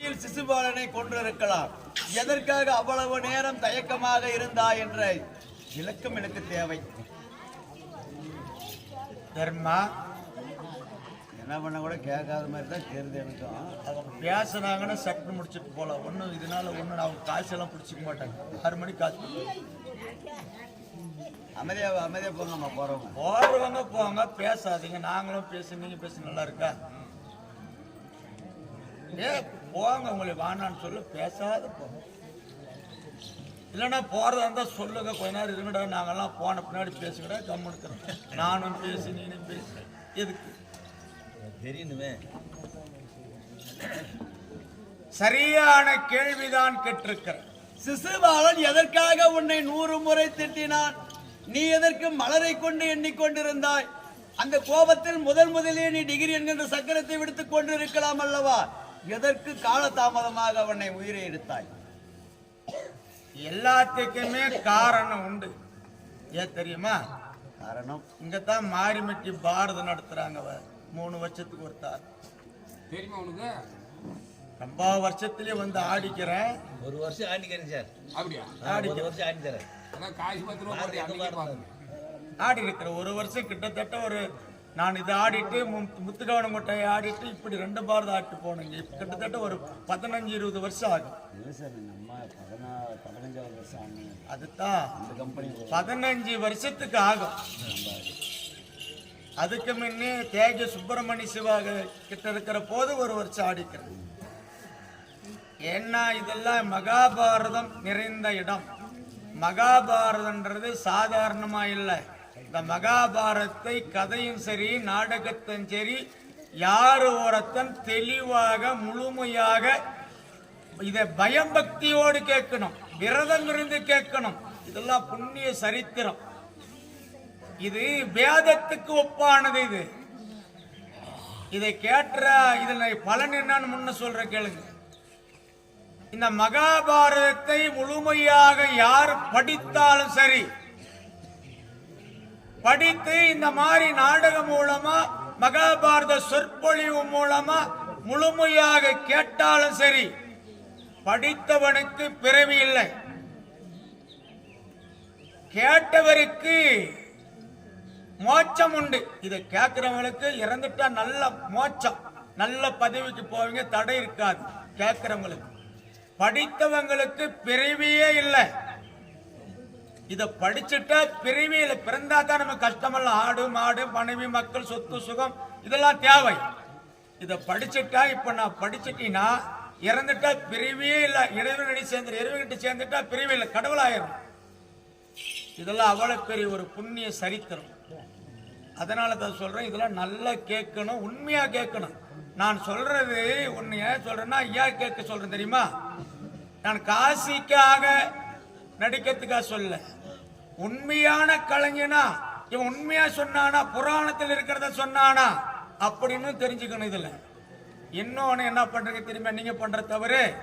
சிசுபாலனை கொண்டிருக்கலாம் எதற்காக அவ்வளவு நேரம் தயக்கமாக இருந்தாய் என்ற விளக்கம் எனக்கு தேவை. தர்மா? என்ன பண்ண கூட கேட்காத மாதிரி தான் தெரியுது எனக்கும் அவங்க பேசுனாங்கன்னா சட்டு முடிச்சுட்டு போகலாம் ஒன்றும் இதனால ஒன்றும் அவங்க காசெல்லாம் பிடிச்சிக்க மாட்டாங்க ஆறு மணிக்கு காசு கொடுப்பாங்க. அமைதியா அமைதியா போங்கம்மா போறவங்க. போடுறவங்க போங்க பேசாதீங்க. நாங்களும் பேசு நீங்க பேசு நல்லா இருக்கா? ஏ போங்க உங்களை வானான்னு சொல்லு பேசாத போங்க இல்லைன்னா போறதா இருந்தா சொல்லுங்க கொஞ்ச நேரம் இருங்கடா நாங்கெல்லாம் போன பின்னாடி பேசுங்கடா கம்மு இருக்கிறோம் நானும் பேசு நீனும் பேசு. எதுக்கு? தெரியணுமே சரியான கேள்விதான் கேட்டிருக்கிறேன் சிசுபாலன் எதற்காக உன்னை நூறு முறை திட்டினான்? நீ எதற்கு மலரை கொண்டு எண்ணிக்கொண்டிருந்தாய்? அந்த கோபத்தில் முதல் முதலே நீ டிகிரி என்கின்ற சக்கரத்தை விடுத்துக் கொண்டிருக்கலாம் அல்லவா? எதற்கு காலதாமதமாக அவனை உயிரை எடுத்தாய்? எல்லாத்துக்குமே காரணம் உண்டு. ஏன் தெரியுமா? காரணம்? இங்கத்தான் மாரிமட்டி பாரதம் நடத்துறாங்க. மூணு வருஷத்துக்கு ஒருத்தார் தெரியுமா உனக்கு? ரொம்ப வருஷத்துலயே வந்து ஆடிக்கிறேன். ஒரு வருஷம் ஆடிக்கிறேன் சார். அப்படியா? ஒரு வருஷம் ஆடி தரேன் அதான் காசு பத்து ரூபா போட்டு அன்னைக்கே பாருங்க. ஆடி இருக்கிற ஒரு வருஷம் கிட்டத்தட்ட ஒரு நான் இதை ஆடிட்டு முத்துக்கவனங்கோட்டையை ஆடிட்டு இப்படி ரெண்டு பாரதம் ஆடிட்டு போனேங்க. கிட்டத்தட்ட ஒரு பதினஞ்சு இருபது வருஷம் ஆகும் இல்லை சார் நம்ம பதினா பதினஞ்சாவது வருஷம் ஆனீங்க அதுதான். இந்த கம்பெனி பதினஞ்சு வருஷத்துக்கு ஆகும். அதுக்கு முன்னே தேஜ சுப்பிரமணிய சிவாக கிட்ட இருக்கிற போது ஒரு வருஷம் ஆடிக்கிறேன். ஏன்னா இதெல்லாம் மகாபாரதம் நிறைந்த இடம். மகாபாரதன்றது சாதாரணமா இல்லை. இந்த மகாபாரதத்தை கதையும் சரி நாடகத்தும் சரி யார் ஒருத்தன் தெளிவாக முழுமையாக இதை பயம்பக்தியோடு கேட்கணும் விரதம் இருந்து கேட்கணும். இதெல்லாம் புண்ணிய சரித்திரம். இது வேதத்துக்கு ஒப்பானது இது. இதை கேட்ட இதனை பலன் என்னன்னு முன்ன சொல்ற கேளுங்க. இந்த மகாபாரதத்தை முழுமையாக யார் படித்தாலும் சரி படித்து இந்த மாதிரி நாடகம் மூலமா மகாபாரத சொற்பொழிவு மூலமா முழுமையாக கேட்டாலும் சரி படித்தவனுக்கு பிறவி இல்லை. கேட்டவருக்கு மோட்சம் உண்டு. இதை கேட்கிறவங்களுக்கு இறந்துட்டா நல்ல மோட்சம். நல்ல பதவிக்கு போவீங்க தடை இருக்காது. கேட்கிறவங்களுக்கு. படித்தவங்களுக்கு பிறவியே இல்லை. இதை படிச்சுட்டா பிறவியில பிறந்தா தான் நம்ம கஷ்டமெல்லாம் ஆடு மாடு மனைவி மக்கள் சொத்து சுகம் இதெல்லாம் தேவை. இதை படிச்சுட்டா இப்ப நான் படிச்சுட்டீங்கன்னா இறந்துட்டா பிரிவியே இல்லை. இறைவனடி சேர்ந்து இறைவன்கிட்ட சேர்ந்துட்டா பிரிவியில் இல்லை. கடவுளாயிரும். இதெல்லாம் அவ்வளவு பெரிய ஒரு புண்ணிய சரித்திரம். அதனால தான் சொல்றேன் இதெல்லாம் நல்லா கேட்கணும் உண்மையா கேட்கணும். நான் சொல்றது ஒன்னு ஏன் சொல்றேன்னா ஐயா கேட்க சொல்றேன் தெரியுமா? நான் காசிக்காக நடிக்கிறதுக்காக சொல்ல. உண்மையான கலைஞனா இவன் உண்மையா சொன்னானா புராணத்தில் இருக்கிறத சொன்னானா அப்படின்னு தெரிஞ்சுக்கணும் இதுல. இன்னொன்னு என்ன பண்றீங்க திரும்ப நீங்க பண்ற தவறு?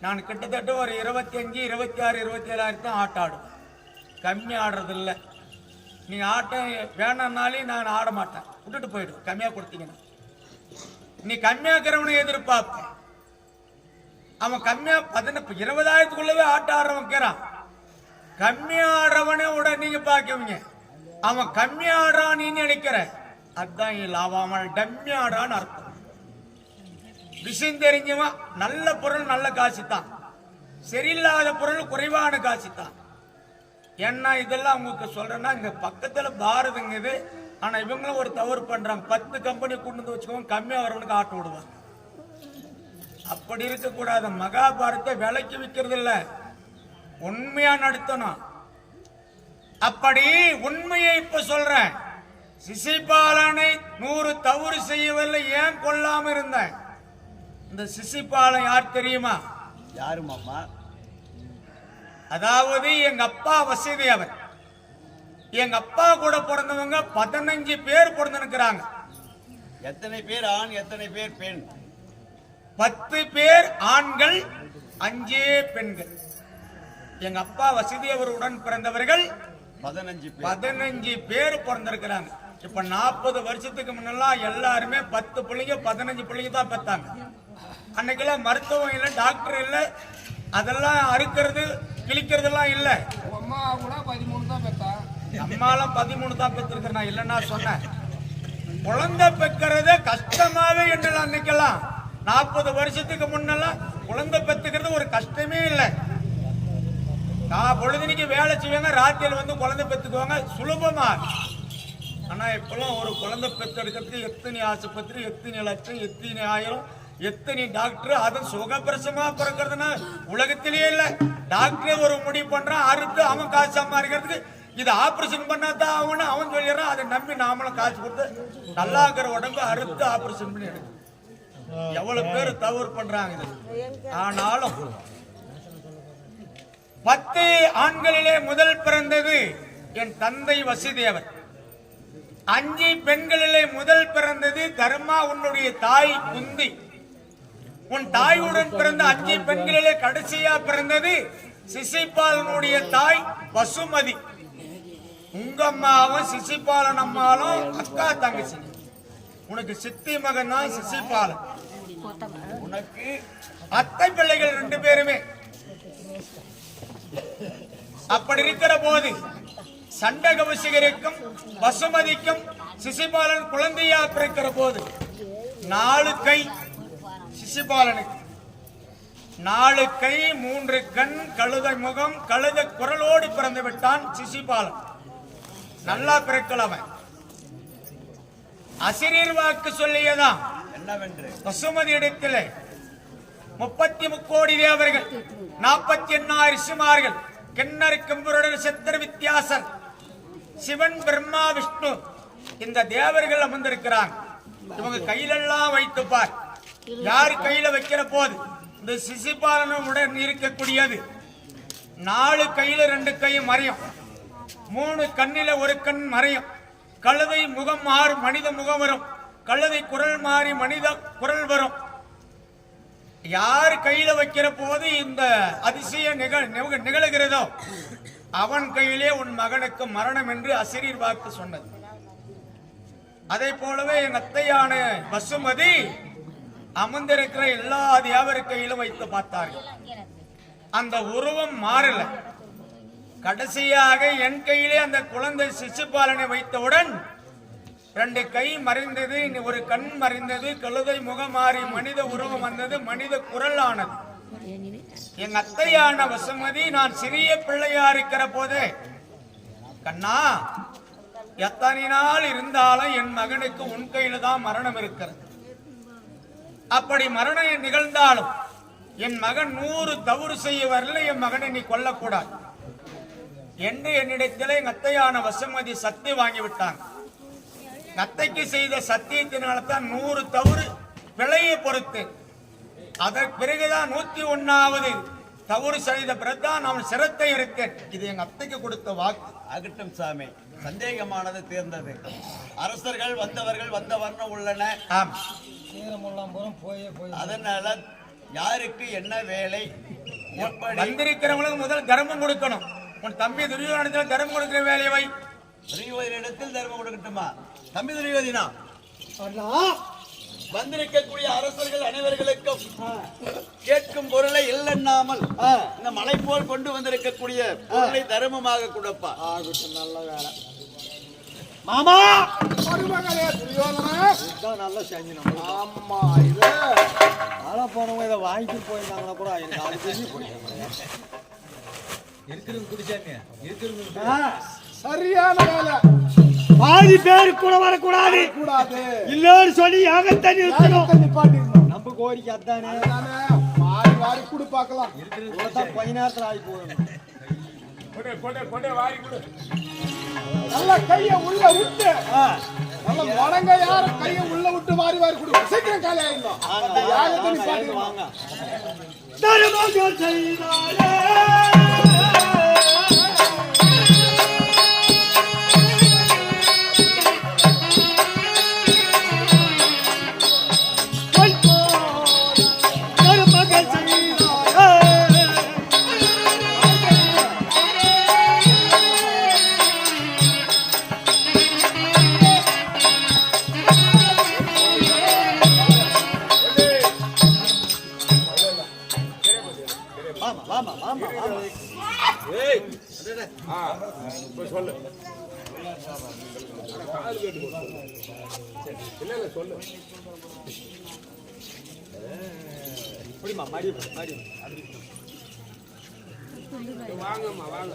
நான் கிட்டத்தட்ட ஒரு இருபத்தி அஞ்சு இருபத்தி ஆறு இருபத்தி ஏழாயிரத்தான் ஆட்டம் ஆடுவேன். கம்மி ஆடுறது இல்லை நீங்க ஆட்டம் வேணாம்னாலே நான் ஆட மாட்டேன். விட்டுட்டு போயிடும் கம்மியா கொடுத்தீங்கன்னா. நீ கம்மியாக்கிறவனை எதிர்பார்ப்பேன். அவன் கம்மியா பதினெட்டு இருபதாயிரத்துக்குள்ளவே ஆட்ட ஆடுறவன் இருக்கிறான் கம்மியா ஆடுறவனே உட நீங்க பாக்குவீங்க அவன் கம்மியா ஆடுறான் நீ நினைக்கிற. அதான் லாபாமல் டம்மி ஆடுறான்னு அர்த்தம். விஷயம் தெரிஞ்சவன் நல்ல பொருள் நல்ல காசு தான். சரியில்லாத பொருள் குறைவான காசு தான். ஏன்னா இதெல்லாம் உங்களுக்கு சொல்றேன்னா இங்க பக்கத்துல பாரதிங்குது ஆனா இவங்களும் ஒரு தவறு பண்றாங்க. பத்து கம்பெனி கொண்டு வந்து வச்சுக்கோங்க கம்மியா வரவனுக்கு ஆட்ட விடுவாங்க அப்படி இருக்கக்கூடாது. மகாபாரத்தை விலைக்கு விற்கிறது இல்ல உண்மையா நடத்தணும். அப்படி உண்மையை இப்ப சொல்றேன். சிசிபாலனை நூறு தவறு செய்யவில்லை ஏன் கொல்லாம இருந்தேன் இந்த சிசிபாலன் யார் தெரியுமா? யாரு மாமா அதாவது எங்க அப்பா வசதி அவர். எங்க அப்பா கூட பிறந்தவங்க பதினஞ்சு பேர் பிறந்திருக்கிறாங்க. எத்தனை பேர் ஆண் எத்தனை பேர் பெண்? பத்து பேர் ஆண்கள் அஞ்சே பெண்கள். எங்க அப்பா வசதி அவருடன் பிறந்தவர்கள் பதினஞ்சு பேர். பதினஞ்சு பேர் பிறந்திருக்கிறாங்க. இப்ப நாற்பது வருஷத்துக்கு முன்னெல்லாம் எல்லாருமே பத்து பிள்ளைங்க பதினஞ்சு பிள்ளைங்க தான் பெத்தாங்க. அன்னைக்கெல்லாம் மருத்துவம் இல்லை டாக்டர் இல்லை. அதெல்லாம் அறுக்கிறது கிழிக்கிறதெல்லாம் இல்லை. அம்மா கூட பதிமூணு தான் பெத்தா அம்மாலாம் பதிமூணு தான் பெற்றிருக்கேன் நான் இல்லைன்னா சொன்னேன். குழந்தை பெக்கிறது கஷ்டமாவே என்று அன்னைக்கெல்லாம். நாற்பது வருஷத்துக்கு முன்னெல்லாம் குழந்தை பெத்துக்கிறது ஒரு கஷ்டமே இல்லை. நான் பொழுதுனிக்கு வேலை செய்வாங்க ராத்திரியில் வந்து குழந்தை பெற்றுக்குவாங்க சுலபமா. ஆனால் இப்போல்லாம் ஒரு குழந்தை பெற்றெடுக்கிறதுக்கு எத்தனை ஆஸ்பத்திரி எத்தனை லட்சம் எத்தனை ஆயிரம் எத்தனை டாக்டர் அதுவும் சுகப்பிரசமா பிறக்கிறதுனா உலகத்திலேயே இல்லை. டாக்டரே ஒரு முடிவு பண்றான் அறுத்து அவன் காசு சம்பாதிக்கிறதுக்கு இது ஆபரேஷன் பண்ணாதான் அவனு அவன் சொல்லிடுறான். அதை நம்பி நாமளும் காசு கொடுத்து நல்லா இருக்கிற உடம்பு அறுத்து ஆபரேஷன் பண்ணி எடுக்கணும். எவ்வளவு பேர் தவறு பண்றாங்க ஆனாலும் பத்து ஆண்களிலே முதல் பிறந்தது என் தந்தை வசுதேவர் அஞ்சு பெண்களிலே முதல் பிறந்தது தர்மா உன்னுடைய தாய் குந்தி. உன் தாயுடன் பிறந்த அஞ்சு பெண்களிலே கடைசியா பிறந்தது சிசிபாலனுடைய தாய் வசுமதி. உங்க அம்மாவும் சிசிபாலன் அம்மாலும் அக்கா தங்கச்சி. உனக்கு சித்தி மகன் தான் சிசிபாலன். உனக்கு அத்தை பிள்ளைகள் ரெண்டு பேருமே. அப்படி இருக்கிற போது சண்டகவசிகருக்கும் வசுமதிக்கும் சிசிபாலன் குழந்தையா பிறக்கிற போது நாலு கை சிசிபாலனுக்கு. நாலு கை மூன்று கண் கழுதை முகம் கழுத குரலோடு பிறந்து விட்டான் சிசிபாலன். நல்லா பிறக்கல அவன். வாக்கு சொல்லியதான். பசுமதி இடத்தில் முப்பத்தி முக்கோடி தேவர்கள் நாற்பத்தி எண்ணாயிரம் ரிஷிமார்கள் கிண்ணறு கும்பருடன் சித்திர வித்தியாசர் சிவன் பிரம்மா விஷ்ணு இந்த தேவர்கள் அமர்ந்திருக்கிறாங்க. இவங்க கையிலெல்லாம் வைத்து பார். யார் கையில வைக்கிற போது? இந்த சிசிபாலனுடன் இருக்கக்கூடியது நாலு கையில ரெண்டு கை மறையும். மூணு கண்ணில ஒரு கண் மறையும். கழுதை முகம் ஆறு மனித முகம் வரும். கழுதை குரல் மாறி மனித குரல் வரும். யார் கையில வைக்கிற போது இந்த அதிசய நிகழ் நிக- நிகழுகிறதோ அவன் கையிலே உன் மகனுக்கு மரணம் என்று அசிரியர் வாக்கு சொன்னது. அதே போலவே என் அத்தையான வசுமதி அமர்ந்திருக்கிற எல்லா தேவர் கையிலும் வைத்து பார்த்தார்கள். அந்த உருவம் மாறல. கடைசியாக என் கையிலே அந்த குழந்தை சிசுபாலனை வைத்தவுடன் ரெண்டு கை மறைந்தது இனி ஒரு கண் மறைந்தது கழுதை முகம் மாறி மனித உருவம் வந்தது மனித குரல் ஆனது என் அத்தையான வசுமதி நான் சிறிய பிள்ளையா இருக்கிற போதே கண்ணா எத்தனை நாள் இருந்தாலும் என் மகனுக்கு உன் கையில தான் மரணம் இருக்கிறது. அப்படி மரணம் நிகழ்ந்தாலும் என் மகன் நூறு தவறு செய்ய வரல என் மகனை நீ கொல்லக்கூடாது. என்று என்னிடத்திலே எங்க அத்தையான வசுமதி சக்தி வாங்கி அத்தைக்கு செய்த சத்தியத்தினால தான் நூறு தவறு பிழையை பொறுத்து. அதற்கு பிறகுதான் நூத்தி ஒன்னாவது தவறு செய்த பிறகுதான் நான் சிரத்தை இருக்கேன் இது எங்க அத்தைக்கு கொடுத்த வாக்கு. ஆகட்டும் சாமி. சந்தேகமானது தீர்ந்தது. அரசர்கள் வந்தவர்கள் வந்த வண்ணம் உள்ளன. அதனால யாருக்கு என்ன வேலை? எப்படி வந்திருக்கிறவங்களுக்கு முதல் தர்மம் கொடுக்கணும். உன் தம்பி துரியோதனத்தில் தர்மம் கொடுக்கிற வேலையை வை. துரியோதனிடத்தில் தர்மம் கொடுக்கட்டுமா? தம்பி துரியோதனா வந்திருக்கக்கூடிய அரசர்கள் அனைவர்களுக்கும் கேட்கும் பொருளை இல்லென்னாமல் இந்த மலை போல் கொண்டு வந்திருக்கக்கூடிய பொருளை தர்மமாக கொடுப்பா. மாமா! மருமகளே இதான் நல்லா செஞ்சு நம்ம ஆமா இது. ஆள போனவங்க இதை வாங்கிட்டு போயிருந்தாங்கன்னா கூட எனக்கு அது தெரிஞ்சு போயிட்டாங்க இருக்கிறது குடிச்சாங்க. இருக்கிறது சரியான வேலை. பாதி பேரு கூட வரக்கூடாது. கூடாது இல்லன்னு சொல்லி யாகத்தை நிறுத்தணும். நம்ம கோரிக்கை அதானே? தானே வாரி வாரி குடு பார்க்கலாம். நேரத்துல ஆகி போகணும் கொடு கொடு கொடு வாரி கொடு. நல்ல கைய உள்ள விட்டு. நல்ல முடங்க யார? கைய உள்ள விட்டு வாரி வாரி குடு சீக்கிரம் காலி ஆயிடும் யாகத்தை நிப்பாட்டிடணும். வாங்க தர்மங்கள் செய்தாலே சொல்லு. இப்படிமா மாடி மாடி வாங்கம்மா வாங்க.